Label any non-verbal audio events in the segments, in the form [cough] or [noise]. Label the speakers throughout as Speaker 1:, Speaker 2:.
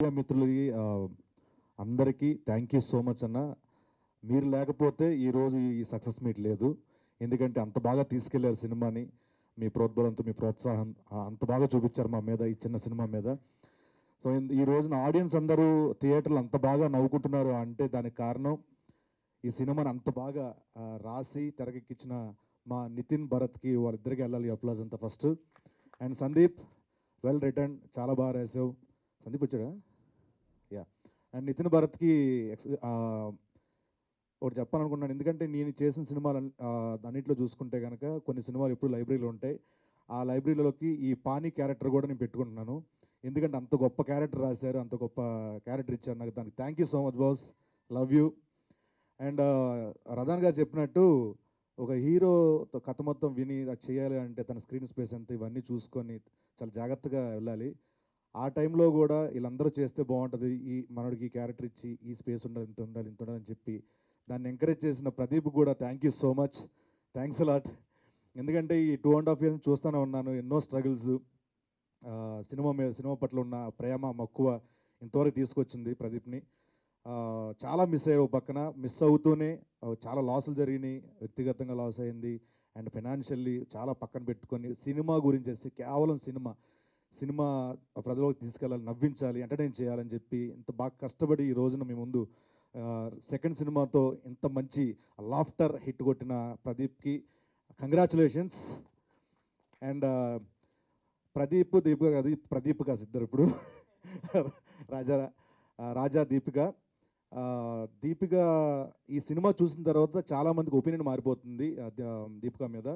Speaker 1: Media మిత్రులకి అందరికీ thank you so much అన్న. మీరు లేకపోతే ఈరోజు ఈ సక్సెస్ మీట్ లేదు. ఎందుకంటే అంత బాగా తీసుకెళ్ళారు సినిమాని. మీ ప్రోద్బలంతో మీ ప్రోత్సాహం అంత బాగా చూపించారు మా మీద ఈ చిన్న సినిమా మీద. సో ఈ రోజున ఆడియన్స్ అందరూ థియేటర్లు అంత బాగా నవ్వుకుంటున్నారు అంటే దానికి కారణం ఈ సినిమాని అంత బాగా రాసి తెరకెక్కించిన మా నితిన్ భరత్కి వాళ్ళిద్దరికి వెళ్ళాలి అప్లాజ్ అంతా first and Sandeep well written చాలా బాగా రాసావు. సందీప్ వచ్చాడా? అండ్ నితిన్ భరత్కి ఎక్స్ ఒకటి చెప్పాలనుకున్నాను ఎందుకంటే నేను చేసిన సినిమాలు అన్నింటిలో చూసుకుంటే కనుక కొన్ని సినిమాలు ఎప్పుడు లైబ్రరీలో ఉంటాయి. ఆ లైబ్రరీలోకి ఈ పానీ క్యారెక్టర్ కూడా నేను పెట్టుకుంటున్నాను. ఎందుకంటే అంత గొప్ప క్యారెక్టర్ రాశారు అంత గొప్ప క్యారెక్టర్ ఇచ్చారు నాకు దానికి. Thank you so much boss. Love you. And Radhan garu చెప్పినట్టు ఒక హీరో కథ మొత్తం విని చేయాలి అంటే తన స్క్రీన్ స్పేస్ ఎంత ఇవన్నీ చూసుకొని చాలా జాగ్రత్తగా వెళ్ళాలి. ఆ టైంలో కూడా వీళ్ళందరూ చేస్తే బాగుంటుంది. ఈ మనోడికి ఈ క్యారెక్టర్ ఇచ్చి ఈ స్పేస్ ఉండదు ఇంత ఉండాలి ఇంత ఉండదు అని చెప్పి దాన్ని ఎంకరేజ్ చేసిన ప్రదీప్ కూడా thank you so much. Thanks a lot. ఎందుకంటే ఈ టూ అండ్ హాఫ్ ఇయర్స్ చూస్తూనే ఉన్నాను ఎన్నో స్ట్రగుల్స్ సినిమా మీద సినిమా పట్ల ఉన్న ప్రేమ మక్కువ ఇంతవరకు తీసుకొచ్చింది ప్రదీప్ని. చాలా మిస్ అయ్యావు పక్కన. మిస్ అవుతూనే చాలా లాసులు జరిగినాయి వ్యక్తిగతంగా లాస్ అయింది. అండ్ ఫైనాన్షియల్లీ చాలా పక్కన పెట్టుకొని సినిమా గురించి కేవలం సినిమా సినిమా ప్రజలకు తీసుకెళ్ళాలి నవ్వించాలి ఎంటర్టైన్ చేయాలని చెప్పి ఇంత బాగా కష్టపడి ఈ రోజున మీ ముందు సెకండ్ సినిమాతో ఇంత మంచి లాఫ్టర్ హిట్ కొట్టిన ప్రదీప్కి కంగ్రాచులేషన్స్. అండ్ ప్రదీప్ దీపిక కాదు ప్రదీప్ కాదు ఇద్దరు ఇప్పుడు. రాజా రాజా దీపిక. దీపిక ఈ సినిమా చూసిన తర్వాత చాలా మందికి ఒపీనియన్ మారిపోతుంది దీపిక మీద.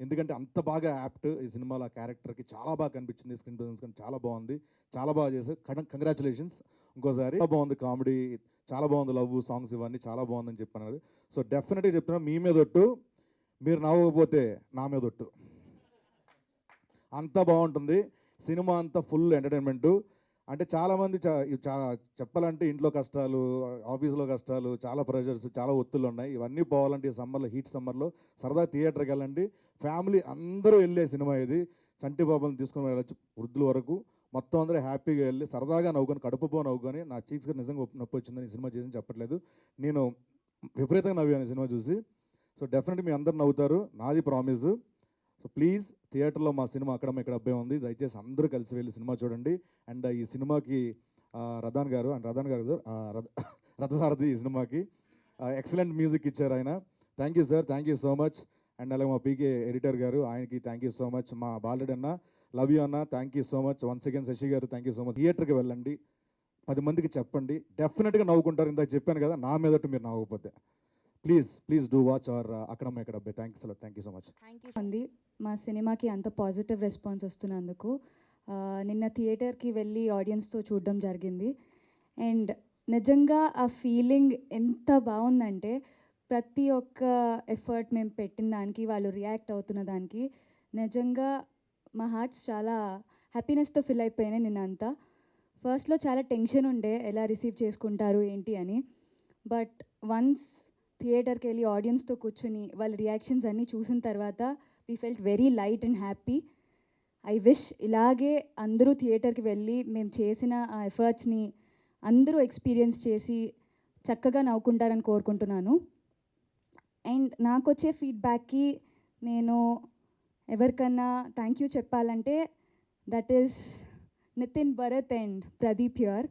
Speaker 1: ఎందుకంటే అంత బాగా యాప్ట్ ఈ సినిమాలో ఆ క్యారెక్టర్కి చాలా బాగా కనిపించింది స్క్రీన్ ప్రెజెన్స్ కానీ చాలా బాగుంది. చాలా బాగా చేశారు. కంగ్రాచులేషన్స్ ఇంకోసారి చాలా బాగుంది కామెడీ చాలా బాగుంది లవ్ సాంగ్స్ ఇవన్నీ చాలా బాగుందని చెప్పన్నారు. సో డెఫినెట్గా చెప్తున్నా మీ మీద ఒట్టు మీరు నవ్వకపోతే నా మీద ఒట్టు. అంతా బాగుంటుంది. సినిమా అంతా ఫుల్ ఎంటర్టైన్మెంటు. అంటే చాలామంది చా- చెప్పాలంటే ఇంట్లో కష్టాలు ఆఫీస్లో కష్టాలు చాలా ప్రెషర్స్ చాలా ఒత్తులు ఉన్నాయి. ఇవన్నీ పోవాలంటే ఈ సమ్మర్లో హీట్ సమ్మర్లో సరదా థియేటర్కి వెళ్ళండి. ఫ్యామిలీ అందరూ వెళ్ళే సినిమా ఇది. చంటి బాబుని తీసుకుని వెళ్ళచ్చు వృద్ధుల వరకు. మొత్తం అందరూ హ్యాపీగా వెళ్ళి సరదాగా నవ్వుకొని కడుపుబో నవ్వుకొని నా చీక్స్ గారు నిజంగా నొప్పి వచ్చిందని ఈ సినిమా చేసి చెప్పట్లేదు. నేను విపరీతంగా నవ్వాను ఈ సినిమా చూసి. సో డెఫినెట్ మీ అందరు నవ్వుతారు. నాది ప్రామిస్. సో ప్లీజ్ థియేటర్లో మా సినిమా అక్కడ ఇక్కడ అబ్బాయి ఉంది. దయచేసి అందరూ కలిసి వెళ్ళి సినిమా చూడండి. అండ్ ఈ సినిమాకి ఆ, గారు అండ్ రదాన్ గారు రథ- [laughs] రథసారథి ఈ సినిమాకి ఎక్సలెంట్ మ్యూజిక్ ఇచ్చారు ఆయన. Thank you sir. Thank you so much. And అలాగే మా పీకే ఎడిటర్ గారు ఆయనకి థ్యాంక్ యూ సో మచ్ మా బాలుడు అన్న లవ్ యూ అన్న thank you so much once again Sashi garu thank you so much థియేటర్కి వెళ్ళండి. పది మందికి చెప్పండి. డెఫినెట్గా నవ్వుకుంటారు. ఇందాక చెప్పాను కదా నా మీదట మీరు నవ్వకపోతే. Please please do watch our అక్కడ ఇక్కడ అబ్బాయి thank you thank you so much
Speaker 2: thank you ఉంది మా సినిమాకి అంత పాజిటివ్ రెస్పాన్స్ వస్తున్నందుకు నిన్న థియేటర్కి వెళ్ళి ఆడియన్స్తో చూడడం జరిగింది. అండ్ నిజంగా ఆ ఫీలింగ్ ఎంత బాగుందంటే ప్రతి ఒక్క ఎఫర్ట్ మేము పెట్టిన దానికి వాళ్ళు రియాక్ట్ అవుతున్న దానికి నిజంగా మా హార్ట్స్ చాలా హ్యాపీనెస్తో ఫిల్ అయిపోయినాయి నిన్న అంతా ఫస్ట్లో చాలా టెన్షన్ ఉండే ఎలా రిసీవ్ చేసుకుంటారు ఏంటి అని. బట్ వన్స్ థియేటర్కి వెళ్ళి ఆడియన్స్తో కూర్చుని వాళ్ళ రియాక్షన్స్ అన్నీ చూసిన తర్వాత we felt very light and happy. I wish ఇలాగే అందరూ థియేటర్కి వెళ్ళి మేము చేసిన ఆ ఎఫర్ట్స్ని అందరూ ఎక్స్పీరియన్స్ చేసి చక్కగా నవ్వుకుంటారని కోరుకుంటున్నాను. అండ్ నాకు వచ్చే ఫీడ్బ్యాక్కి నేను ఎవరికన్నా థ్యాంక్ యూ చెప్పాలంటే that is Nitin Bharat and Pradeep here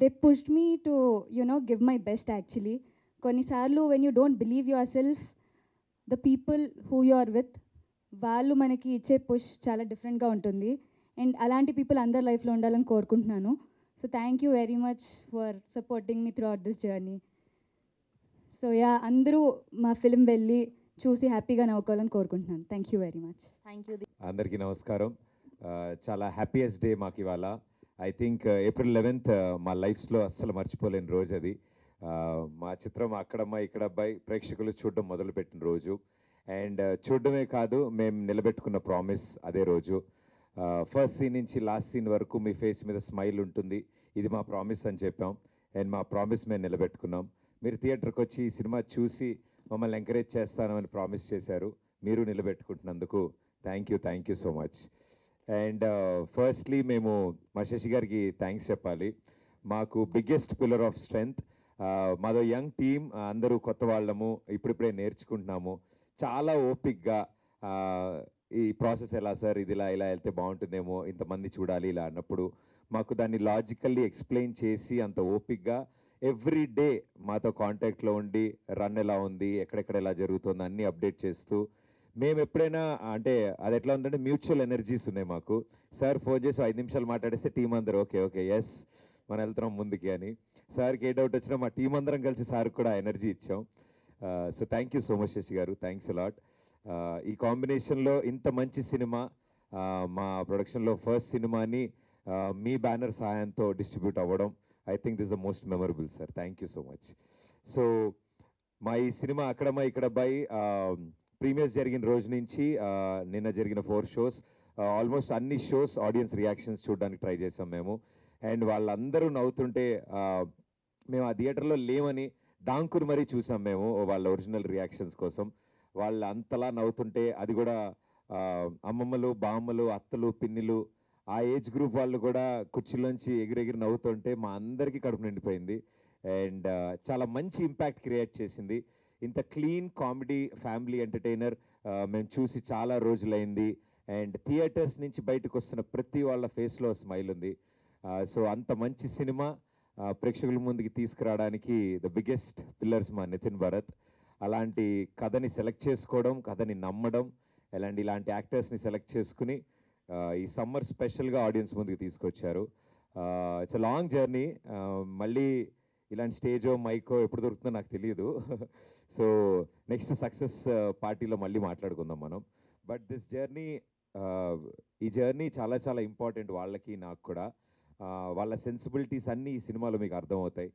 Speaker 2: they pushed me to you know give my best actually కొన్నిసార్లు when you don't believe yourself the people who you are with వాళ్ళు మనకి ఇచ్చే పుష్ చాలా డిఫరెంట్గా ఉంటుంది. And అలాంటి people అందరి లైఫ్లో ఉండాలని కోరుకుంటున్నాను. So thank you very much for supporting me throughout this journey so yeah అందరూ మా ఫిల్మ్ వెళ్ళి చూసి హ్యాపీగా నవ్వుకోవాలని కోరుకుంటున్నాను. Thank you very much
Speaker 3: thank you
Speaker 4: అందరికీ నమస్కారం. చాలా హ్యాపీయెస్ట్ డే మాకు ఇవాళ. ఐ థింక్ ఏప్రిల్ లెవెన్త్ మా లైఫ్స్లో అస్సలు మర్చిపోలేని రోజు అది. మా చిత్రం అక్కడమ్మ ఇక్కడ అబ్బాయి ప్రేక్షకులు చూడడం మొదలుపెట్టిన రోజు. అండ్ చూడడమే కాదు మేము నిలబెట్టుకున్న ప్రామిస్ అదే రోజు. ఫస్ట్ సీన్ నుంచి లాస్ట్ సీన్ వరకు మీ ఫేస్ మీద స్మైల్ ఉంటుంది. ఇది మా ప్రామిస్ అని చెప్పాం. అండ్ మా ప్రామిస్ మేము నిలబెట్టుకున్నాం. మీరు థియేటర్కి వచ్చి ఈ సినిమా చూసి మమ్మల్ని ఎంకరేజ్ చేస్తానని ప్రామిస్ చేశారు. మీరు నిలబెట్టుకుంటున్నందుకు thank you thank you so much. And firstly మేము మా శశి గారికి థ్యాంక్స్ చెప్పాలి. మాకు బిగ్గెస్ట్ పిల్లర్ ఆఫ్ స్ట్రెంగ్త్ మాదో యంగ్ టీమ్ అందరూ కొత్త వాళ్ళము ఇప్పుడిప్పుడే నేర్చుకుంటున్నాము. చాలా ఓపిక్గా ఈ ప్రాసెస్ ఎలా సార్ ఇది ఇలా ఇలా వెళ్తే బాగుంటుందేమో ఇంతమంది చూడాలి ఇలా అన్నప్పుడు మాకు దాన్ని లాజికల్లీ ఎక్స్ప్లెయిన్ చేసి అంత ఓపిక్గా ఎవ్రీ డే మాతో కాంటాక్ట్లో ఉండి రన్ ఎలా ఉంది ఎక్కడెక్కడ ఎలా జరుగుతుంది అన్నీ అప్డేట్ చేస్తూ మేము ఎప్పుడైనా అంటే అది ఎట్లా ఉందంటే మ్యూచువల్ ఎనర్జీస్ ఉన్నాయి మాకు. సార్ ఫోన్ చేసి ఐదు నిమిషాలు మాట్లాడేస్తే టీం అందరూ ఓకే ఓకే ఎస్ మనం వెళ్తున్నాం ముందుకి అని. సార్కి ఏ డౌట్ వచ్చినా మా టీం అందరం కలిసి సార్కి కూడా ఎనర్జీ ఇచ్చాం. So thank you so much Sashi garu thanks a lot. ఈ కాంబినేషన్లో ఇంత మంచి సినిమా మా ప్రొడక్షన్లో ఫస్ట్ సినిమాని మీ బ్యానర్ సహాయంతో డిస్ట్రిబ్యూట్ అవ్వడం I think this the most memorable sir thank you so much so మా ఈ సినిమా అక్కడమ్మా ఇక్కడ బై ప్రీమియర్స్ జరిగిన రోజు నుంచి uh, నిన్న జరిగిన ఫోర్ షోస్ ఆల్మోస్ట్ అన్ని షోస్ ఆడియన్స్ రియాక్షన్స్ చూడడానికి ట్రై చేసాం మేము. అండ్ వాళ్ళందరూ నవ్వుతుంటే uh, మేము ఆ థియేటర్లో లేమని దాంకుని మరీ చూసాం మేము వాళ్ళ ఒరిజినల్ రియాక్షన్స్ కోసం. వాళ్ళు అంతలా నవ్వుతుంటే అది కూడా uh, అమ్మమ్మలు బామ్మలు అత్తలు పిన్నిలు ఆ ఏజ్ గ్రూప్ వాళ్ళు కూడా కుర్చీలోంచి ఎగిరెగిరి నవ్వుతుంటే మా అందరికీ కడుపు నిండిపోయింది. అండ్ చాలా మంచి ఇంపాక్ట్ క్రియేట్ చేసింది. ఇంత క్లీన్ కామెడీ ఫ్యామిలీ ఎంటర్టైనర్ మేము చూసి చాలా రోజులైంది. అండ్ థియేటర్స్ నుంచి బయటకు వస్తున్న ప్రతి వాళ్ళ ఫేస్లో స్మైల్ ఉంది. సో అంత మంచి సినిమా ప్రేక్షకుల ముందుకి తీసుకురావడానికి ద బిగ్గెస్ట్ పిల్లర్స్ మా నితిన్ భరత్. అలాంటి కథని సెలెక్ట్ చేసుకోవడం కథని నమ్మడం ఇలాంటి ఇలాంటి యాక్టర్స్ని సెలెక్ట్ చేసుకుని ఈ సమ్మర్ స్పెషల్గా ఆడియన్స్ ముందుకు తీసుకొచ్చారు. It's long journey. మళ్ళీ ఇలాంటి స్టేజో మైకో ఎప్పుడు దొరుకుతుందో నాకు తెలియదు [laughs] సో నెక్స్ట్ సక్సెస్ పార్టీలో మళ్ళీ మాట్లాడుకుందాం మనం. బట్ దిస్ జర్నీ ఈ జర్నీ చాలా చాలా ఇంపార్టెంట్ వాళ్ళకి నాకు కూడా. వాళ్ళ సెన్సిబిలిటీస్ అన్నీ ఈ సినిమాలో మీకు అర్థమవుతాయి.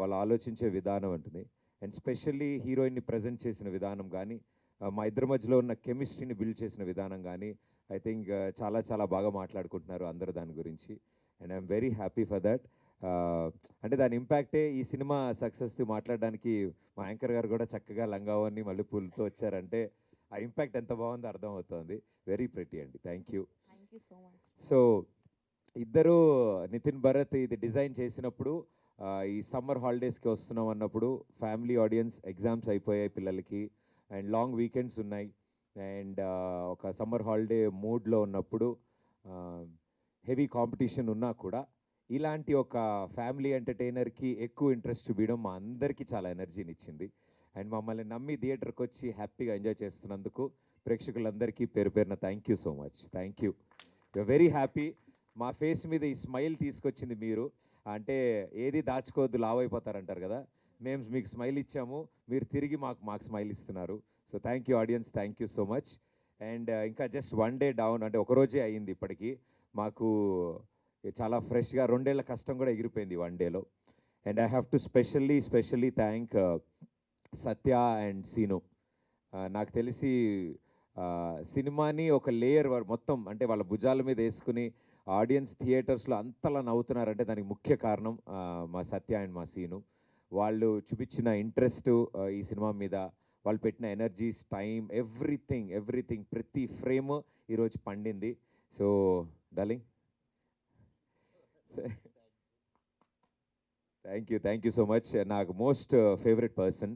Speaker 4: వాళ్ళు ఆలోచించే విధానం ఉంటుంది. అండ్ స్పెషల్లీ హీరోయిన్ని ప్రజెంట్ చేసిన విధానం కానీ మా ఇద్దరి మధ్యలో ఉన్న కెమిస్ట్రీని బిల్డ్ చేసిన విధానం కానీ ఐ థింక్ చాలా చాలా బాగా మాట్లాడుకుంటున్నారు అందరూ దాని గురించి. And I'm very happy for that అంటే దాని ఇంపాక్టే ఈ సినిమా సక్సెస్ మాట్లాడడానికి మా యాంకర్ గారు కూడా చక్కగా లంగావని మళ్ళీ పూలతో వచ్చారంటే ఆ ఇంపాక్ట్ ఎంత బాగుందో అర్థమవుతోంది వెరీ ప్రెటీ అండి. Thank you
Speaker 3: so much
Speaker 4: so ఇద్దరు నితిన్ భరత్ ఇది డిజైన్ చేసినప్పుడు ఆ, ఈ సమ్మర్ హాలిడేస్కి వస్తున్నాం అన్నప్పుడు ఫ్యామిలీ ఆడియన్స్ ఎగ్జామ్స్ అయిపోయాయి పిల్లలకి. అండ్ లాంగ్ వీకెండ్స్ ఉన్నాయి. అండ్ ఒక సమ్మర్ హాలిడే మూడ్లో ఉన్నప్పుడు హెవీ కాంపిటీషన్ ఉన్నా కూడా ఇలాంటి ఒక ఫ్యామిలీ ఎంటర్టైనర్కి ఎక్కువ ఇంట్రెస్ట్ చూపించడం మా అందరికీ చాలా ఎనర్జీని ఇచ్చింది అండ్ మమ్మల్ని నమ్మి థియేటర్కి వచ్చి హ్యాపీగా ఎంజాయ్ చేస్తున్నందుకు ప్రేక్షకులందరికీ పేరు పేరున thank you so much. Thank you. Very happy మా ఫేస్ మీద ఈ స్మైల్ తీసుకొచ్చింది మీరు. అంటే ఏది దాచుకోవద్దు లావ్ అయిపోతారంటారు కదా. మేము మీకు స్మైల్ ఇచ్చాము. మీరు తిరిగి మాకు మాకు స్మైల్ ఇస్తున్నారు. So thank you audience thank you so much and ఇంకా జస్ట్ వన్ డే డౌన్ అంటే ఒక రోజే అయ్యింది ఇప్పటికీ. మాకు చాలా ఫ్రెష్గా రెండేళ్ళ కష్టం కూడా ఎగిరిపోయింది వన్ డేలో. And I have to specially specially thank Satya and Seenu నాకు తెలిసి సినిమాని ఒక లేయర్ మొత్తం అంటే వాళ్ళ భుజాల మీద వేసుకుని ఆడియన్స్ థియేటర్స్లో అంతలా నవ్వుతున్నారంటే దానికి ముఖ్య కారణం మా సత్య అండ్ మా సీను వాళ్ళు చూపించిన ఇంట్రెస్ట్ ఈ సినిమా మీద వాళ్ళు పెట్టిన ఎనర్జీస్ టైం ఎవ్రీథింగ్ ఎవ్రీథింగ్ ప్రతి ఫ్రేమ్ ఈరోజు పండింది. So darling thank you thank you so much నాకు మోస్ట్ ఫేవరెట్ పర్సన్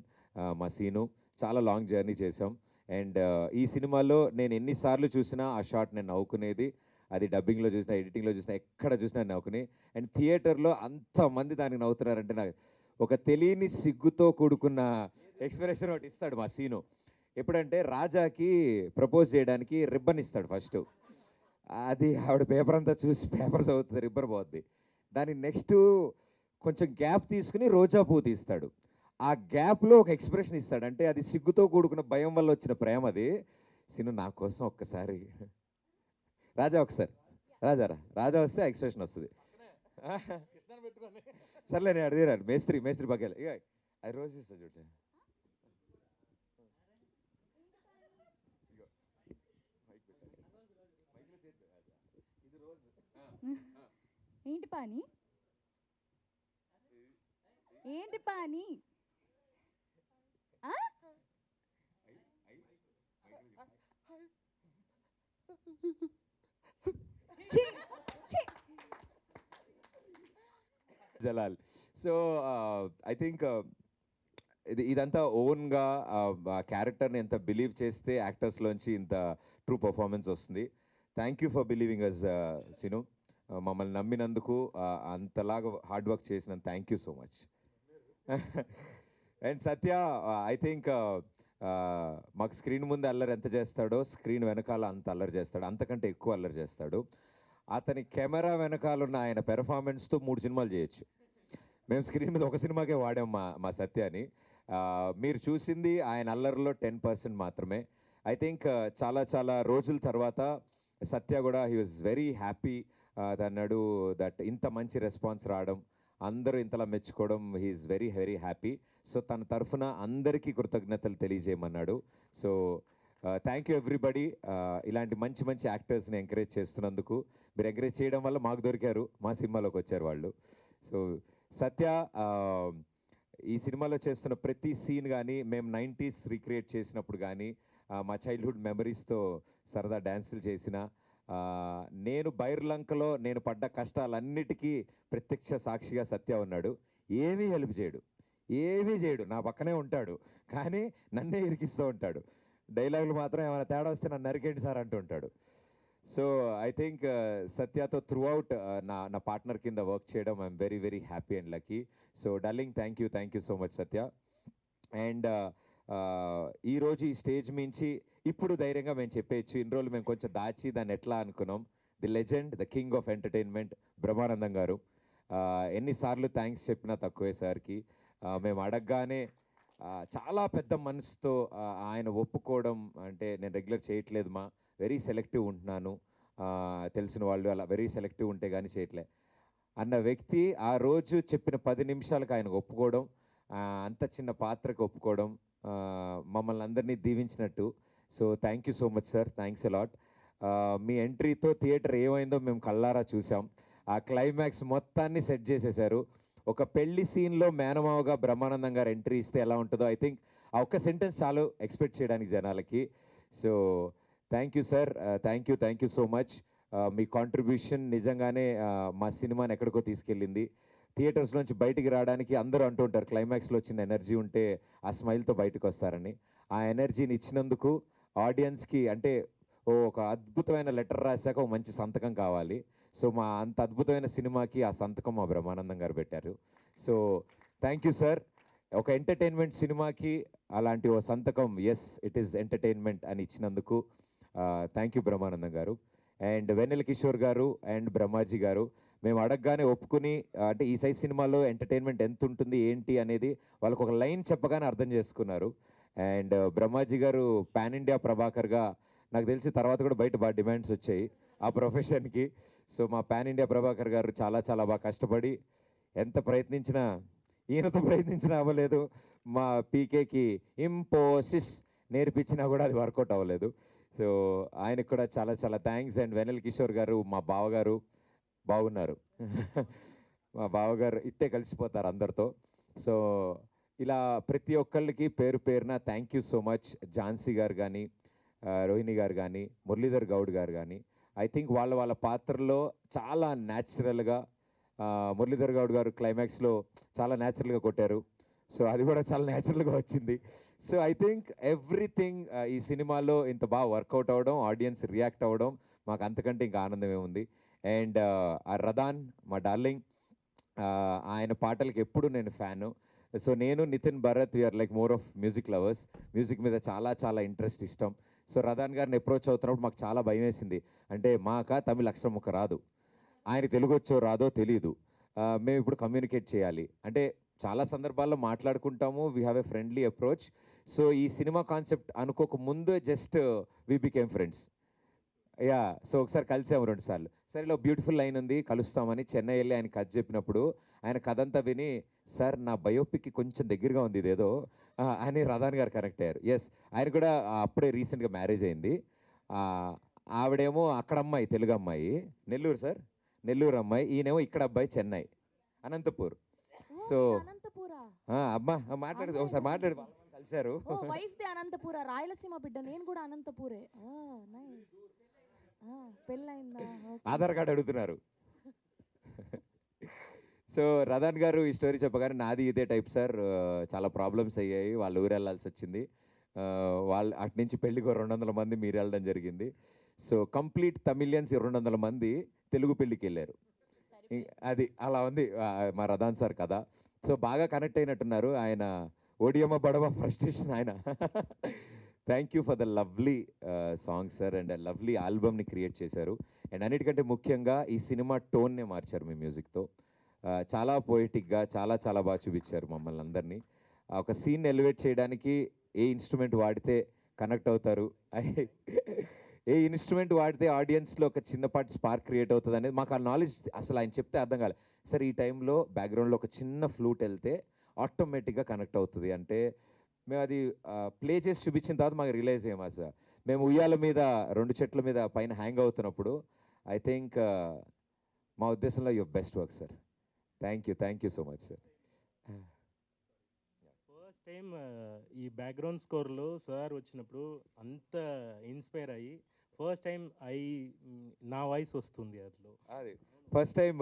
Speaker 4: మా సీను. చాలా లాంగ్ జర్నీ చేసాం అండ్ ఈ సినిమాలో నేను ఎన్నిసార్లు చూసినా ఆ షాట్ నేను నవ్వుకునేది. అది డబ్బింగ్లో చూసినా ఎడిటింగ్లో చూసినా ఎక్కడ చూసినా నవ్వుకుని. అండ్ థియేటర్లో అంతమంది దానికి నవ్వుతున్నారంటే నాకు ఒక తెలియని సిగ్గుతో కూడుకున్న ఎక్స్ప్రెషన్ ఒకటి ఇస్తాడు మా సీను. ఎప్పుడంటే రాజాకి ప్రపోజ్ చేయడానికి రిబ్బన్ ఇస్తాడు ఫస్ట్ అది ఆవిడ పేపర్ అంతా చూసి పేపర్ చదువుతుంది రిబ్బర్ పోద్ది. దాని నెక్స్ట్ కొంచెం గ్యాప్ తీసుకుని రోజా పువ్వు తీస్తాడు. ఆ గ్యాప్లో ఒక ఎక్స్ప్రెషన్ ఇస్తాడు. అంటే అది సిగ్గుతో కూడుకున్న భయం వల్ల వచ్చిన ప్రేమ అది. సిను నా కోసం ఒక్కసారి. రాజా ఒకసారి. రాజా రా. రాజా వస్తే ఎక్స్ప్రెషన్ వస్తుంది. సర్లే నేను అడిగారు మేస్త్రి మేస్త్రి పక్కలే ఇక అది రోజు ఇస్తా చూడండి
Speaker 2: ఏంటి పాని? ఏంటి పాని?
Speaker 4: జలాల్. సో ఐ థింక్ ఇది ఇదంతా ఓన్గా క్యారెక్టర్ని ఎంత బిలీవ్ చేస్తే యాక్టర్స్లోంచి ఇంత ట్రూ పర్ఫార్మెన్స్ వస్తుంది. Thank you for believing us Seenu. మమ్మల్ని నమ్మినందుకు అంతలాగా హార్డ్ వర్క్ చేసిన thank you so much and Satya I think మాకు స్క్రీన్ ముందు అల్లరి ఎంత చేస్తాడో స్క్రీన్ వెనకాల అంత అల్లరి చేస్తాడు అంతకంటే ఎక్కువ అల్లరి చేస్తాడు. అతని కెమెరా వెనకాల ఉన్న ఆయన పెర్ఫార్మెన్స్తో మూడు సినిమాలు చేయొచ్చు. మేము స్క్రీన్ మీద ఒక సినిమాకే వాడాం మా మా సత్యాని. మీరు చూసింది ఆయన అల్లరిలో టెన్ పర్సెంట్ మాత్రమే. ఐ థింక్ చాలా చాలా రోజుల తర్వాత సత్య కూడా హీ వాజ్ వెరీ హ్యాపీ అన్నాడు దట్ ఇంత మంచి రెస్పాన్స్ రావడం అందరూ ఇంతలా మెచ్చుకోవడం he's very very happy so తన తరఫున అందరికీ కృతజ్ఞతలు తెలియజేయమన్నాడు. సో థ్యాంక్ యూ ఎవ్రీబడి ఇలాంటి మంచి మంచి యాక్టర్స్ని ఎంకరేజ్ చేస్తున్నందుకు మీరు ఎంకరేజ్ చేయడం వల్ల మాకు దొరికారు మా సినిమాలోకి వచ్చారు వాళ్ళు. సో సత్య ఈ సినిమాలో చేస్తున్న ప్రతి సీన్ కానీ మేము నైంటీస్ రీక్రియేట్ చేసినప్పుడు కానీ మా చైల్డ్హుడ్ మెమరీస్తో సరదా డ్యాన్సులు చేసిన నేను బైర్లంకలో నేను పడ్డ కష్టాలన్నిటికీ ప్రత్యక్ష సాక్షిగా సత్య ఉన్నాడు. ఏమీ హెల్ప్ చేయడు. ఏమీ చేయడు. నా పక్కనే ఉంటాడు. కానీ నన్నే ఇరికిస్తూ ఉంటాడు. డైలాగులు మాత్రం ఏమైనా తేడా వస్తే నన్ను నరికేంటి సార్ అంటూ ఉంటాడు. సో ఐ థింక్ సత్యతో త్రూ అవుట్ నా నా పార్ట్నర్ కింద వర్క్ చేయడం I'm very very happy and lucky. So darling thank you thank you so much Satya. And ఈరోజు ఈ స్టేజ్ మించి ఇప్పుడు ధైర్యంగా మేము చెప్పేయచ్చు ఇన్ని రోజులు మేము కొంచెం దాచి దాన్ని ఎట్లా అనుకున్నాం? The legend the king of entertainment Brahmanandam garu. ఎన్నిసార్లు థ్యాంక్స్ చెప్పినా తక్కువే సార్కి. మేము అడగగానే చాలా పెద్ద మనసుతో ఆయన ఒప్పుకోవడం అంటే నేను రెగ్యులర్ చేయట్లేదు మా. వెరీ సెలెక్టివ్ ఉంటున్నాను. తెలిసిన వాళ్ళు అలా వెరీ సెలెక్టివ్ ఉంటే కానీ చేయట్లే. అన్న వ్యక్తి ఆ రోజు చెప్పిన పది నిమిషాలకు ఆయన ఒప్పుకోవడం అంత చిన్న పాత్రకు ఒప్పుకోవడం మమ్మల్ని అందరినీ దీవించినట్టు so thank you so much sir thanks a lot మీ ఎంట్రీతో థియేటర్ ఏమైందో మేము కళ్ళారా చూసాం ఆ క్లైమాక్స్ మొత్తాన్ని సెట్ చేసేశారు ఒక పెళ్ళి సీన్లో మేనమావగా బ్రహ్మానందం గారు ఎంట్రీ ఇస్తే ఎలా ఉంటుందో ఐ థింక్ ఆ ఒక్క సెంటెన్స్ చాలు ఎక్స్పెక్ట్ చేయడానికి జనాలకి. So thank you sir thank you thank you so much me contribution నిజంగానే uh, మా సినిమాని ఎక్కడికో తీసుకెళ్ళింది. థియేటర్స్ నుంచి బయటికి రావడానికి అందరూ అంటూ ఉంటారు క్లైమాక్స్లో వచ్చిన ఎనర్జీ ఉంటే ఆ స్మైల్తో బయటకు వస్తారని. ఆ ఎనర్జీని ఇచ్చినందుకు ఆడియన్స్కి అంటే ఓ ఒక అద్భుతమైన లెటర్ రాశాక ఒక మంచి సంతకం కావాలి. సో మా అంత అద్భుతమైన సినిమాకి ఆ సంతకం మా బ్రహ్మానందం గారు పెట్టారు. So thank you sir. ఒక ఎంటర్టైన్మెంట్ సినిమాకి అలాంటి ఓ సంతకం ఎస్ ఇట్ ఈస్ ఎంటర్టైన్మెంట్ అని ఇచ్చినందుకు థ్యాంక్ యూ బ్రహ్మానందం గారు. అండ్ వెన్నెల కిషోర్ గారు అండ్ బ్రహ్మాజీ గారు మేము అడగగానే ఒప్పుకుని అంటే ఈ సైజ్ సినిమాలో ఎంటర్టైన్మెంట్ ఎంత ఉంటుంది ఏంటి అనేది వాళ్ళకు ఒక లైన్ చెప్పగానే అర్థం చేసుకున్నారు. అండ్ బ్రహ్మాజీ గారు పాన్ ఇండియా ప్రభాకర్గా నాకు తెలిసి తర్వాత కూడా బయట బాగా డిమాండ్స్ వచ్చాయి ఆ ప్రొఫెషన్కి. సో మా పాన్ ఇండియా ప్రభాకర్ గారు చాలా చాలా బాగా కష్టపడి ఎంత ప్రయత్నించినా ఈయనతో ప్రయత్నించినా అవ్వలేదు. మా పీకేకి ఇంపోసిస్ నేర్పించినా కూడా అది వర్కౌట్ అవ్వలేదు. సో ఆయనకు కూడా చాలా చాలా థ్యాంక్స్ అండ్ వెనల్ కిషోర్ గారు మా బావగారు బాగున్నారు. [laughs] మా బావగారు ఇట్టే కలిసిపోతారు అందరితో. సో ఇలా ప్రతి ఒక్కళ్ళకి పేరు పేరున thank you so much Jhansi garu కానీ రోహిణి గారు కానీ మురళీధర్ గౌడ్ గారు కానీ ఐ థింక్ వాళ్ళ వాళ్ళ పాత్రలో చాలా న్యాచురల్గా మురళీధర్ గౌడ్ గారు క్లైమాక్స్లో చాలా న్యాచురల్గా కొట్టారు. సో అది కూడా చాలా న్యాచురల్గా వచ్చింది. సో ఐ థింక్ ఎవ్రీథింగ్ ఈ సినిమాలో ఇంత బాగా వర్కౌట్ అవ్వడం ఆడియన్స్ రియాక్ట్ అవ్వడం మాకు అంతకంటే ఇంకా ఆనందమే ఉంది. అండ్ ఆ రదాన్ మా డార్లింగ్ ఆయన పాటలకి ఎప్పుడు నేను ఫ్యాను. సో నేను Nitin Bharat we're like more of music lovers music మీద చాలా చాలా ఇంట్రెస్ట్ ఇష్టం. సో రథాన్ గారిని అప్రోచ్ అవుతున్నప్పుడు మాకు చాలా భయం వేసింది. అంటే మాక తమిళ అక్షరం ఒక రాదు. ఆయన తెలుగు వచ్చో రాదో తెలియదు మేము ఇప్పుడు కమ్యూనికేట్ చేయాలి. అంటే చాలా సందర్భాల్లో మాట్లాడుకుంటాము. We have a friendly approach so ఈ సినిమా కాన్సెప్ట్ అనుకోక ముందే just we became friends yeah so ఒకసారి కలిసాము రెండు సార్లు సరే ఇలా బ్యూటిఫుల్ లైన్ ఉంది కలుస్తామని చెన్నై వెళ్ళి ఆయన కథ చెప్పినప్పుడు ఆయన కథ అంతా విని సార్ నా బయోపిక్కి కొంచెం దగ్గరగా ఉంది ఇదేదో అని రదాన్ గారు కనెక్ట్ అయ్యారు. ఎస్ ఆయన కూడా అప్పుడే రీసెంట్గా మ్యారేజ్ అయింది. ఆవిడేమో అక్కడ అమ్మాయి తెలుగు అమ్మాయి. నెల్లూరు సార్? నెల్లూరు అమ్మాయి ఈయనేమో ఇక్కడ అబ్బాయి చెన్నై అనంతపూర్. సో అమ్మా మాట్లాడు ఒకసారి మాట్లాడు కలిశారు.
Speaker 3: వైఫ్ అనంతపుర? రాయలసీమ బిడ్డ నేను కూడా అనంతపురే. నైస్
Speaker 4: ఆధార్ కార్డు అడుగుతున్నారు. సో రదన్ గారు ఈ స్టోరీ చెప్పగానే నాది ఇదే టైప్ సార్. చాలా ప్రాబ్లమ్స్ అయ్యాయి. వాళ్ళు ఊరు వెళ్ళాల్సి వచ్చింది. వాళ్ళు అటు నుంచి పెళ్ళికి రెండు వందల మంది మీరు వెళ్ళడం జరిగింది. సో కంప్లీట్ తమిళియన్స్ రెండు వందల మంది తెలుగు పెళ్ళికి వెళ్ళారు. అది అలా ఉంది. మా రదాన్ సార్ కథ. సో బాగా కనెక్ట్ అయినట్టున్నారు. ఆయన ఓడియమ్మ బడవ ఫ్రస్ట్రేషన్ ఆయన. Thank you for the lovely song sir and lovely ఆల్బమ్ని create చేశారు. అండ్ అన్నిటికంటే ముఖ్యంగా ఈ సినిమా టోన్నే మార్చారు మీ మ్యూజిక్తో uh, చాలా పోయిటిక్గా చాలా చాలా బాగా చూపించారు మమ్మల్ని అందరినీ. ఒక సీన్ ఎలివేట్ చేయడానికి ఏ ఇన్స్ట్రుమెంట్ వాడితే కనెక్ట్ అవుతారు ఏ ఇన్స్ట్రుమెంట్ వాడితే ఆడియన్స్లో ఒక చిన్నపాటి స్పార్క్ క్రియేట్ అవుతుంది అనేది మాకు ఆ నాలెడ్జ్ అసలు ఆయన చెప్తే అర్థం కాలేదు సార్ ఈ టైంలో బ్యాక్గ్రౌండ్లో ఒక చిన్న ఫ్లూట్ వెళ్తే ఆటోమేటిక్గా కనెక్ట్ అవుతుంది. అంటే మేము అది ప్లే చేసి చూపించిన తర్వాత మాకు రియలైజ్ అయ్యామా సార్. మేము ఉయ్యాల మీద రెండు చెట్ల మీద పైన హ్యాంగ్ అవుతున్నప్పుడు ఐ థింక్ మా ఉద్దేశంలో your best work sir. Thank you thank you so much sir
Speaker 5: first time ఈ బ్యాక్గ్రౌండ్ స్కోర్లో సార్ వచ్చినప్పుడు అంత ఇన్స్పైర్ అయ్యి ఫస్ట్ టైం ఐ నా వాయిస్ వస్తుంది అందులో.
Speaker 4: అది ఫస్ట్ టైం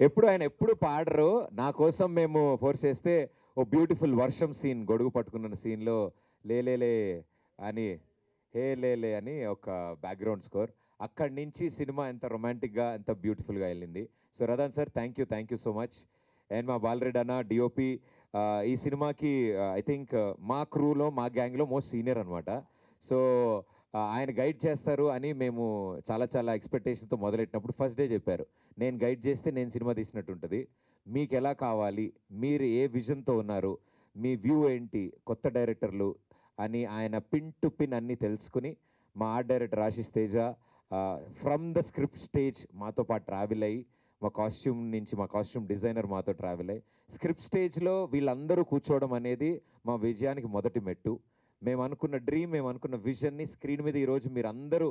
Speaker 4: ఎప్పుడు ఆయన ఎప్పుడు పాడరు నా కోసం మేము ఫోర్స్ చేస్తే ఓ బ్యూటిఫుల్ వర్షం సీన్ గొడుగు పట్టుకున్న సీన్లో లేలేలే అని హే లేలే అని ఒక బ్యాక్గ్రౌండ్ స్కోర్ అక్కడి నుంచి సినిమా ఎంత రొమాంటిక్గా ఎంత బ్యూటిఫుల్గా వెళ్ళింది. So Radhan sir thank you thank you so much and మా బాలరెడ్డి అన్న డిఓపి ఈ సినిమాకి ఐ థింక్ మా క్రూలో మా గ్యాంగ్లో మోస్ట్ సీనియర్ అనమాట సో ఆయన గైడ్ చేస్తారు అని మేము చాలా చాలా ఎక్స్పెక్టేషన్తో మొదలెట్టినప్పుడు ఫస్ట్ డే చెప్పారు. నేను గైడ్ చేస్తే నేను సినిమా తీసినట్టు ఉంటుంది మీకు ఎలా కావాలి? మీరు ఏ విజన్తో ఉన్నారు? మీ వ్యూ ఏంటి? కొత్త డైరెక్టర్లు అని ఆయన పిన్ టు పిన్ అన్నీ తెలుసుకుని మా art director Ashish Teja from the script stage మాతో పాటు ట్రావెల్ అయ్యి మా కాస్ట్యూమ్ నుంచి మా కాస్ట్యూమ్ డిజైనర్ మాతో ట్రావెల్ అయ్యి స్క్రిప్ట్ స్టేజ్లో వీళ్ళందరూ కూర్చోవడం అనేది మా విజయానికి మొదటి మెట్టు. మేము అనుకున్న డ్రీమ్ మేము అనుకున్న విజన్ని స్క్రీన్ మీద ఈరోజు మీరు అందరూ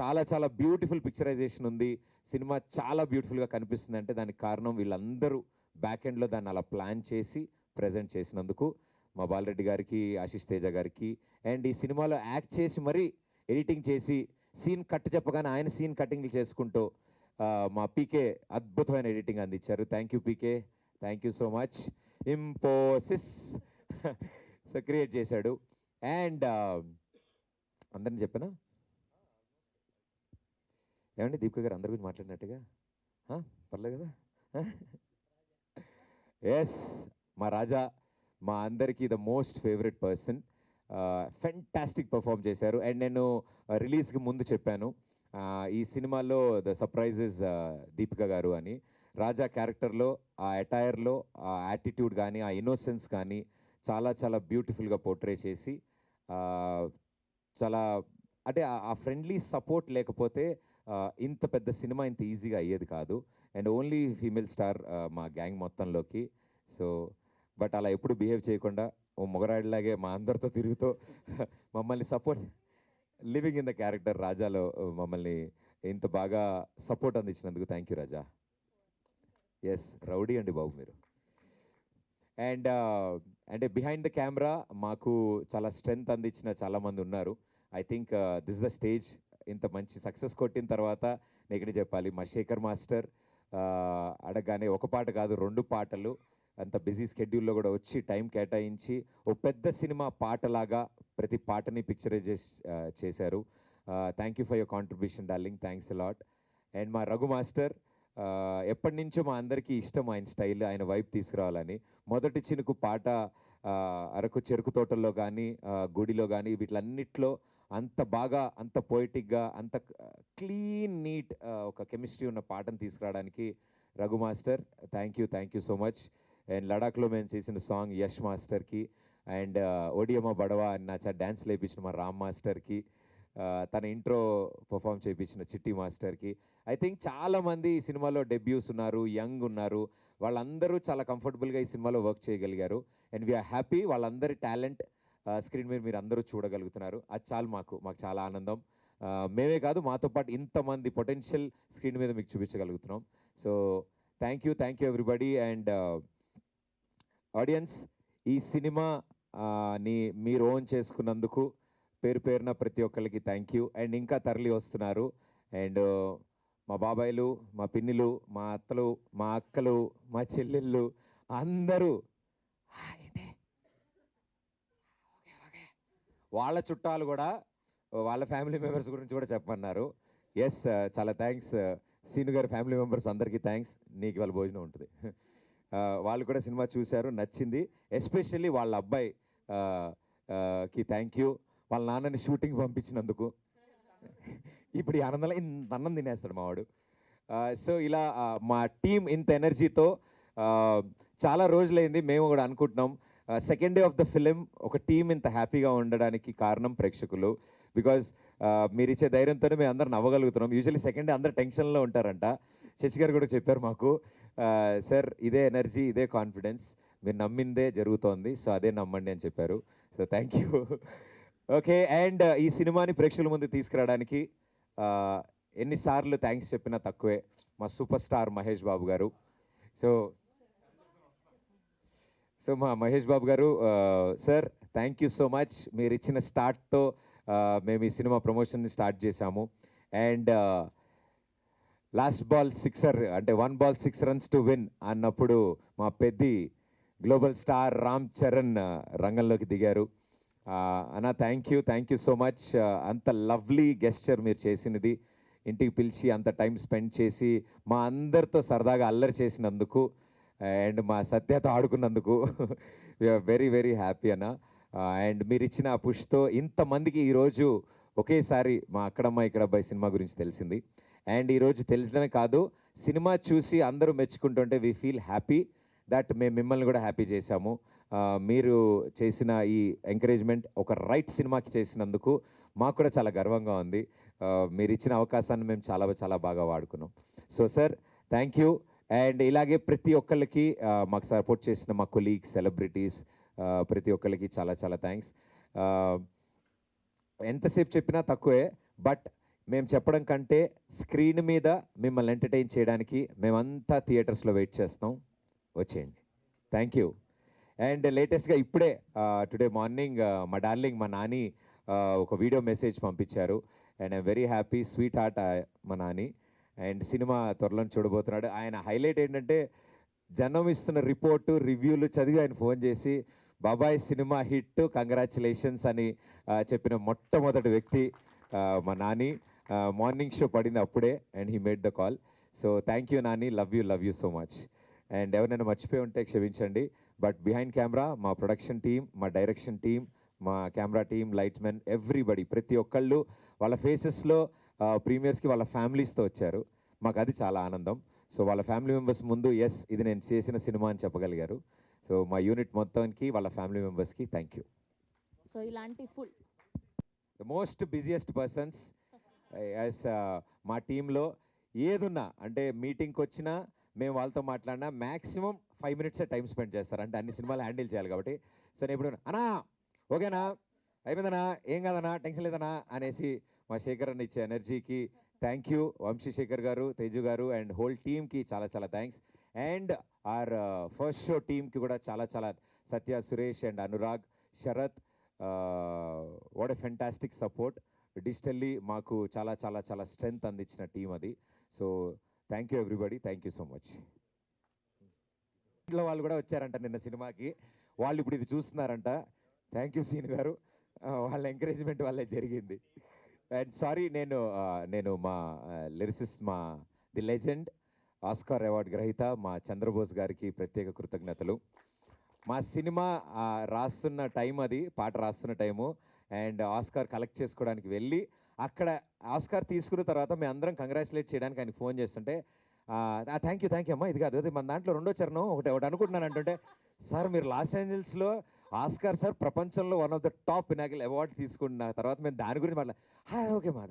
Speaker 4: చాలా చాలా బ్యూటిఫుల్ పిక్చరైజేషన్ ఉంది. సినిమా చాలా బ్యూటిఫుల్గా కనిపిస్తుంది. అంటే దానికి కారణం వీళ్ళందరూ బ్యాక్ ఎండ్లో దాన్ని అలా ప్లాన్ చేసి ప్రజెంట్ చేసినందుకు మా బాలరెడ్డి గారికి ఆశిష్ తేజ గారికి అండ్ ఈ సినిమాలో యాక్ట్ చేసి మరీ ఎడిటింగ్ చేసి సీన్ కట్ చెప్పగానే ఆయన సీన్ కటింగ్లు చేసుకుంటూ మా పీకే అద్భుతమైన ఎడిటింగ్ అందించారు. Thank you PK thank you so much ఇంపోసిస్ so create చేశాడు. అండ్ అందరిని చెప్పనా? ఏమండి దీపిక గారు అందరి గురించి మాట్లాడినట్టుగా? పర్లేదు కదా? ఎస్ మా రాజా మా అందరికీ the most favourite person fantastic perform చేశారు. అండ్ నేను రిలీజ్కి ముందు చెప్పాను. ఈ సినిమాలో ద సర్ప్రైజెస్ దీపిక గారు అని. రాజా క్యారెక్టర్లో ఆ అటైర్లో ఆ యాటిట్యూడ్ కానీ ఆ ఇన్నోసెన్స్ కానీ చాలా చాలా బ్యూటిఫుల్గా పోర్ట్రే చేసి చాలా అంటే ఆ- ఫ్రెండ్లీ సపోర్ట్ లేకపోతే ఇంత పెద్ద సినిమా ఇంత ఈజీగా అయ్యేది కాదు. అండ్ ఓన్లీ ఫీమేల్ స్టార్ మా గ్యాంగ్ మొత్తంలోకి. సో బట్ అలా ఎప్పుడు బిహేవ్ చేయకుండా ఓ మొగరాడిలాగే మా అందరితో తిరుగుతూ [laughs] మమ్మల్ని support living in the character రాజాలో మమ్మల్ని ఇంత బాగా సపోర్ట్ అందించినందుకు thank you Raja. Yes rowdy అండి బాబు మీరు. అండ్ అంటే బిహైండ్ ద కెమెరా మాకు చాలా స్ట్రెంగ్త్ అందించిన చాలామంది ఉన్నారు. I think this the stage ఇంత మంచి సక్సెస్ కొట్టిన తర్వాత నేను చెప్పాలి. మా శేఖర్ మాస్టర్ అడగగానే ఒక పాట కాదు రెండు పాటలు. అంత బిజీ స్కెడ్యూల్లో కూడా వచ్చి టైం కేటాయించి ఓ పెద్ద సినిమా పాటలాగా ప్రతి పాటని పిక్చరైజ్ చేశారు. Thank you for your contribution darling thanks lot and మా రఘు మాస్టర్ ఎప్పటి నుంచో మా అందరికీ ఇష్టం ఆయన స్టైల్ ఆయన వైపు తీసుకురావాలని. మొదటి చినుకు పాట అరకు చెరుకు తోటల్లో కానీ గుడిలో కానీ వీటిలన్నిట్లో అంత బాగా అంత పోయిటిక్గా అంత క్లీన్ నీట్ ఒక కెమిస్ట్రీ ఉన్న పాటను తీసుకురావడానికి Raghu master thank you thank you so much and లడాఖ్లో మేము చేసిన సాంగ్ యష్ మాస్టర్కి అండ్ ఓడియమ్మ బడవా అని నా డ్యాన్స్ లేపించిన మా రామ్ మాస్టర్కి తన ఇంట్రో పర్ఫామ్ చేయించిన చిట్టి మాస్టర్కి. ఐ థింక్ చాలామంది ఈ సినిమాలో డెబ్యూస్ ఉన్నారు యంగ్ ఉన్నారు. వాళ్ళందరూ చాలా కంఫర్టబుల్గా ఈ సినిమాలో వర్క్ చేయగలిగారు. అండ్ వీఆర్ హ్యాపీ వాళ్ళందరి టాలెంట్ స్క్రీన్ మీద మీరు అందరూ చూడగలుగుతున్నారు. అది చాలు మాకు మాకు చాలా ఆనందం. మేమే కాదు మాతో పాటు ఇంతమంది పొటెన్షియల్ స్క్రీన్ మీద మీకు చూపించగలుగుతున్నాం. So thank you thank you everybody and audience ఈ సినిమా ని మీరు ఓన్ చేసుకున్నందుకు పేరు పేరున ప్రతి ఒక్కరికి థ్యాంక్ యూ అండ్ ఇంకా తరలి వస్తున్నారు. అండ్ uh, మా బాబాయిలు మా పిన్నిలు మా అత్తలు మా అక్కలు మా చెల్లెళ్ళు అందరూ "ఆ, ఏంటి? Okay, okay." వాళ్ళ చుట్టాలు కూడా వాళ్ళ ఫ్యామిలీ మెంబర్స్ గురించి కూడా చెప్పమన్నారు. ఎస్ uh, చాలా థ్యాంక్స్ uh, సీను గారి ఫ్యామిలీ మెంబర్స్ అందరికీ థ్యాంక్స్ నీకు వాళ్ళ భోజనం ఉంటుంది. [laughs] Uh, వాళ్ళు కూడా సినిమా చూశారు నచ్చింది. ఎస్పెషల్లీ వాళ్ళ అబ్బాయి కి థ్యాంక్ యూ వాళ్ళ నాన్నని షూటింగ్ పంపించినందుకు. [laughs] ఇప్పుడు ఈ ఆనందంలో ఇంత అన్నం తినేస్తాడు మావాడు. సో ఇలా మా టీం ఇంత ఎనర్జీతో చాలా రోజులైంది. మేము కూడా అనుకుంటున్నాం. Second day of the film ఒక టీం ఇంత హ్యాపీగా ఉండడానికి కారణం ప్రేక్షకులు. బికాజ్ మీరు ఇచ్చే ధైర్యంతోనే మేము అందరం నవ్వగలుగుతున్నాం. యూజువల్లీ సెకండ్ డే అందరు టెన్షన్లో ఉంటారంట. శశి గారు కూడా చెప్పారు మాకు. సార్ ఇదే ఎనర్జీ ఇదే కాన్ఫిడెన్స్ మీరు నమ్మిందే జరుగుతోంది. సో అదే నమ్మండి అని చెప్పారు. So thank you okay and ఈ సినిమాని ప్రేక్షకుల ముందు తీసుకురావడానికి ఎన్నిసార్లు థ్యాంక్స్ చెప్పినా తక్కువే. మా సూపర్ స్టార్ మహేష్ బాబు గారు. సో సో మా మహేష్ బాబు గారు sir thank you so much మీరు ఇచ్చిన స్టార్ట్తో మేము ఈ సినిమా ప్రమోషన్ని స్టార్ట్ చేశాము. అండ్ లాస్ట్ బాల్ సిక్సర్ అంటే one ball six runs to win అన్నప్పుడు మా పెద్ది గ్లోబల్ స్టార్ రామ్ చరణ్ రంగంలోకి దిగారు. అన్న thank you thank you so much అంత లవ్లీ గెస్చర్ మీరు చేసినది. ఇంటికి పిలిచి అంత టైం స్పెండ్ చేసి మా అందరితో సరదాగా అల్లరి చేసినందుకు అండ్ మా సత్యతో ఆడుకున్నందుకు వెరీ వెరీ హ్యాపీ అన్న. అండ్ మీరు ఇచ్చిన ఆ పుష్తో ఇంతమందికి ఈరోజు ఒకేసారి మా అక్కడమ్మ ఇక్కడ అబ్బాయి సినిమా గురించి తెలిసింది. అండ్ ఈరోజు తెలిసడమే కాదు సినిమా చూసి అందరూ మెచ్చుకుంటుంటే వీ ఫీల్ హ్యాపీ దట్ మేము మిమ్మల్ని కూడా హ్యాపీ చేశాము. మీరు చేసిన ఈ ఎంకరేజ్మెంట్ ఒక రైట్ సినిమాకి చేసినందుకు మాకు కూడా చాలా గర్వంగా ఉంది. మీరు ఇచ్చిన అవకాశాన్ని మేము చాలా చాలా బాగా వాడుకున్నాం. So sir thank you and ఇలాగే ప్రతి ఒక్కళ్ళకి మాకు సపోర్ట్ చేసిన మా కొలీగ్స్ సెలబ్రిటీస్ ప్రతి ఒక్కళ్ళకి చాలా చాలా థ్యాంక్స్. ఎంతసేపు చెప్పినా తక్కువే బట్ మేము చెప్పడం కంటే స్క్రీన్ మీద మిమ్మల్ని ఎంటర్టైన్ చేయడానికి మేమంతా థియేటర్స్లో వెయిట్ చేస్తాం. వచ్చేయండి. Thank you. అండ్ లేటెస్ట్గా ఇప్పుడే టుడే మార్నింగ్ మా డార్లింగ్ మా నాని ఒక వీడియో మెసేజ్ పంపించారు. And I'm very happy sweetheart మా నాని. అండ్ సినిమా త్వరలో చూడబోతున్నాడు. ఆయన హైలైట్ ఏంటంటే జనం ఇస్తున్న రిపోర్టు రివ్యూలు చదివి ఆయన ఫోన్ చేసి బాబాయ్ సినిమా హిట్ కంగ్రాచులేషన్స్ అని చెప్పిన మొట్టమొదటి వ్యక్తి మా నాని. మార్నింగ్ షో పడింది అప్పుడే and he made the call. So thank you Nani love you love you so much. And ఎవరైనా మర్చిపోయి ఉంటే క్షమించండి. బట్ బిహైండ్ కెమెరా మా ప్రొడక్షన్ టీమ్ మా డైరెక్షన్ టీమ్ మా camera team light men everybody ప్రతి ఒక్కళ్ళు వాళ్ళ ఫేసెస్లో ప్రీమియర్స్కి వాళ్ళ ఫ్యామిలీస్తో వచ్చారు. మాకు అది చాలా ఆనందం. సో వాళ్ళ ఫ్యామిలీ మెంబర్స్ ముందు ఎస్ ఇది నేను చేసిన సినిమా అని చెప్పగలిగారు. సో మా యూనిట్ మొత్తానికి వాళ్ళ ఫ్యామిలీ మెంబర్స్కి థ్యాంక్ యూ
Speaker 3: సో ఇలాంటి full.
Speaker 4: The most busiest persons as మా టీంలో ఏదున్నా అంటే మీటింగ్కి వచ్చినా మేము వాళ్ళతో మాట్లాడినా మ్యాక్సిమం ఫైవ్ మినిట్సే టైం స్పెండ్ చేస్తారు. అంటే అన్ని సినిమాలు హ్యాండిల్ చేయాలి కాబట్టి. సో నేను ఇప్పుడు అన్నా ఓకేనా? అయిపోయిందనా ఏం కాదన్నా? టెన్షన్ లేదనా అనేసి మా శేఖర్ అన్న ఇచ్చే ఎనర్జీకి థ్యాంక్ యూ వంశీశేఖర్ గారు తేజు గారు అండ్ హోల్ టీమ్కి చాలా చాలా thanks and our first show టీమ్కి కూడా చాలా చాలా Satya Suresh and Anurag Sarath what a fantastic support digitally మాకు చాలా చాలా చాలా స్ట్రెంగ్త్ అందించిన టీం అది. So thank you everybody thank you so much ఇంట్లో వాళ్ళు కూడా వచ్చారంట నిన్న సినిమాకి. వాళ్ళు ఇప్పుడు ఇది చూస్తున్నారంట. థ్యాంక్ యూ సీన్ గారు. Uh, వాళ్ళ ఎంకరేజ్మెంట్ వల్లే జరిగింది. అండ్ సారీ నేను నేను మా లిరిసిస్ట్ మా ది లెజెండ్ ఆస్కార్ అవార్డ్ గ్రహీత మా చంద్రబోస్ గారికి ప్రత్యేక కృతజ్ఞతలు. మా సినిమా రాస్తున్న టైం అది పాట రాస్తున్న టైము. అండ్ ఆస్కార్ కలెక్ట్ చేసుకోవడానికి వెళ్ళి అక్కడ ఆస్కార్ తీసుకున్న తర్వాత మేము అందరం కంగ్రాచులేట్ చేయడానికి ఆయన ఫోన్ చేస్తుంటే థ్యాంక్ యూ థ్యాంక్ యూ అమ్మా ఇది కాదు అది మన దాంట్లో రెండో చరణం ఒకటి ఒకటి అనుకుంటున్నాను అంటుంటే సార్ మీరు లాస్ ఏంజల్స్లో ఆస్కార్ సార్ ప్రపంచంలో one of the top pinnacle award తీసుకున్న తర్వాత మేము దాని గురించి మాట్లా ఓకే మా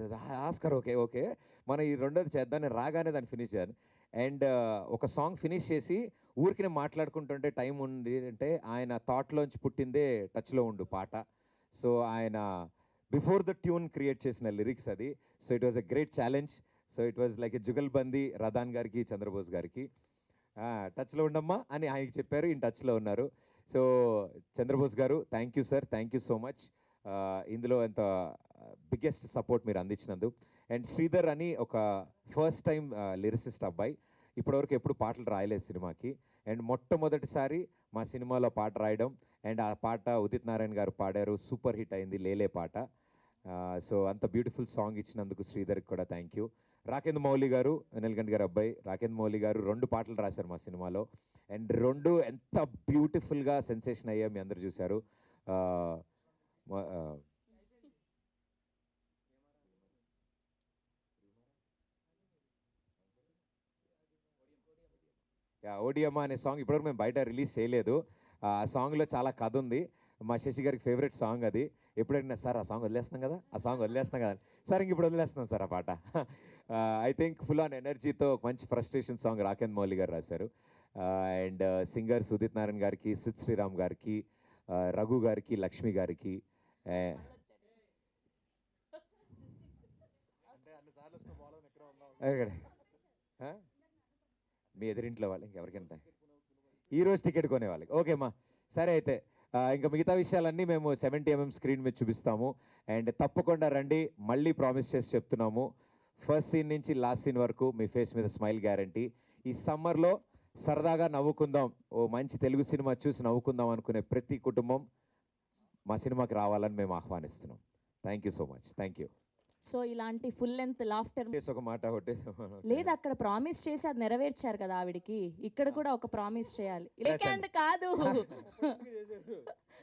Speaker 4: ఆస్కార్ ఓకే ఓకే. మనం ఈ రెండోది చేద్దాం నేను రాగానే దాన్ని ఫినిష్ చేయాలి. అండ్ uh, ఒక సాంగ్ ఫినిష్ చేసి ఊరికి నేను మాట్లాడుకుంటుంటే టైం ఉంది అంటే ఆయన థాట్లోంచి పుట్టిందే టచ్లో ఉండు పాట. సో ఆయన బిఫోర్ ద ట్యూన్ క్రియేట్ చేసిన లిరిక్స్ అది. So it was a great challenge so it was like a jugalbandi Radhan గారికి చంద్రబోస్ గారికి. టచ్లో ఉండమ్మా అని ఆయనకి చెప్పారు ఈ టచ్లో ఉన్నారు. సో చంద్రబోస్ గారు thank you sir thank you so much ఇందులో ఎంత బిగ్గెస్ట్ సపోర్ట్ మీరు అందించినందు అండ్ శ్రీధర్ అని ఒక ఫస్ట్ టైం లిరిసిస్ట్ అబ్బాయి. ఇప్పటివరకు ఎప్పుడు పాటలు రాయలేదు సినిమాకి. అండ్ మొట్టమొదటిసారి మా సినిమాలో పాట రాయడం. అండ్ ఆ పాట ఉదిత్ నారాయణ గారు పాడారు. సూపర్ హిట్ అయింది లేలే పాట. సో అంత బ్యూటిఫుల్ సాంగ్ ఇచ్చినందుకు శ్రీధర్కి కూడా థ్యాంక్ యూ రాకేంద్ర మౌలి గారు వెనల్గండ్ గారు అబ్బాయి రాకేంద్ర మౌలి గారు రెండు పాటలు రాశారు మా సినిమాలో. అండ్ రెండు ఎంత బ్యూటిఫుల్గా సెన్సేషన్ అయ్యా మీ అందరు చూశారు. యా ఓడియమ్మ అనే సాంగ్ ఇప్పటివరకు మేము బయట రిలీజ్ చేయలేదు. ఆ సాంగ్లో చాలా కథ ఉంది. మా శశి గారికి ఫేవరెట్ సాంగ్ అది. ఎప్పుడైనా సార్ ఆ సాంగ్ వదిలేస్తున్నాం కదా ఆ సాంగ్ వదిలేస్తున్నాం కదా సార్ ఇంక ఇప్పుడు వదిలేస్తున్నాం సార్ ఆ పాట. ఐ థింక్ ఫుల్ ఆన్ ఎనర్జీతో మంచి ఫ్రస్ట్రేషన్ సాంగ్ రాకేంద్ర మౌలి గారు రాశారు. అండ్ సింగర్ సుదీత్ నారాయణ గారికి సిద్ శ్రీరామ్ గారికి రఘు గారికి లక్ష్మి గారికి? మీ ఎదురింట్లో వాళ్ళు ఇంకెవరికైనా ఈ రోజు టికెట్ కొనే వాళ్ళకి. ఓకే అమ్మా. సరే అయితే ఇంకా మిగతా విషయాలన్నీ మేము సెవెంటీ ఎంఎం స్క్రీన్ మీద చూపిస్తాము. అండ్ తప్పకుండా రండి మళ్ళీ ప్రామిస్ చేసి చెప్తున్నాము. ఫస్ట్ సీన్ నుంచి లాస్ట్ సీన్ వరకు మీ ఫేస్ మీద స్మైల్ గ్యారంటీ. ఈ సమ్మర్లో సరదాగా నవ్వుకుందాం. ఓ మంచి తెలుగు సినిమా చూసి నవ్వుకుందాం అనుకునే ప్రతి కుటుంబం మా సినిమాకి రావాలని మేము ఆహ్వానిస్తున్నాం. Thank you so much thank you
Speaker 3: so ఇలాంటి ఫుల్ లెంత్ లాఫ్టర్
Speaker 4: ఒక మాట ఒకటి
Speaker 3: లేదు అక్కడ ప్రామిస్ చేసి అది నెరవేర్చారు కదా ఆవిడికి. ఇక్కడ కూడా ఒక ప్రామిస్ చేయాలి. లేకండ్ [laughs] కాదు.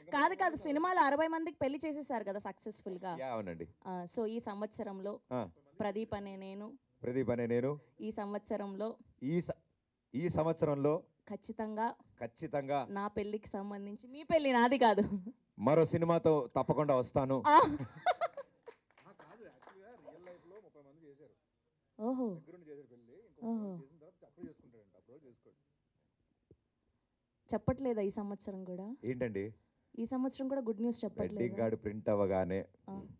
Speaker 3: కాదు కాదు సినిమాలో అరవై మందికి పెళ్ళి చేసేసారు కదా
Speaker 4: సక్సెస్ఫుల్గా అవునండి.
Speaker 3: సో ఈ సంవత్సరంలో. ప్రదీప్ అనే నేను
Speaker 4: ప్రదీప్ అనే నేను
Speaker 3: ఈ సంవత్సరంలో
Speaker 4: ఈ ఈ సంవత్సరంలో
Speaker 3: ఖచ్చితంగా
Speaker 4: ఖచ్చితంగా
Speaker 3: నా పెళ్ళికి సంబంధించి మీ పెళ్ళి నాది కాదు.
Speaker 4: మరో సినిమాతో తప్పకుండా వస్తాను.
Speaker 3: ఆ. ఓహో. ఓహో. చెప్పట్లేదా ఈ సంవత్సరం కూడా?
Speaker 4: ఏంటండి?
Speaker 3: ఈ సంవత్సరం కూడా గుడ్ న్యూస్ చెప్పట్లేదు?
Speaker 4: కార్డు ప్రింట్ అవ్వగానే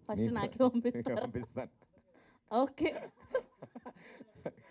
Speaker 3: ఫస్ట్ నాకే [laughs]
Speaker 4: పంపిస్తాను.
Speaker 3: ఓకే. [laughs]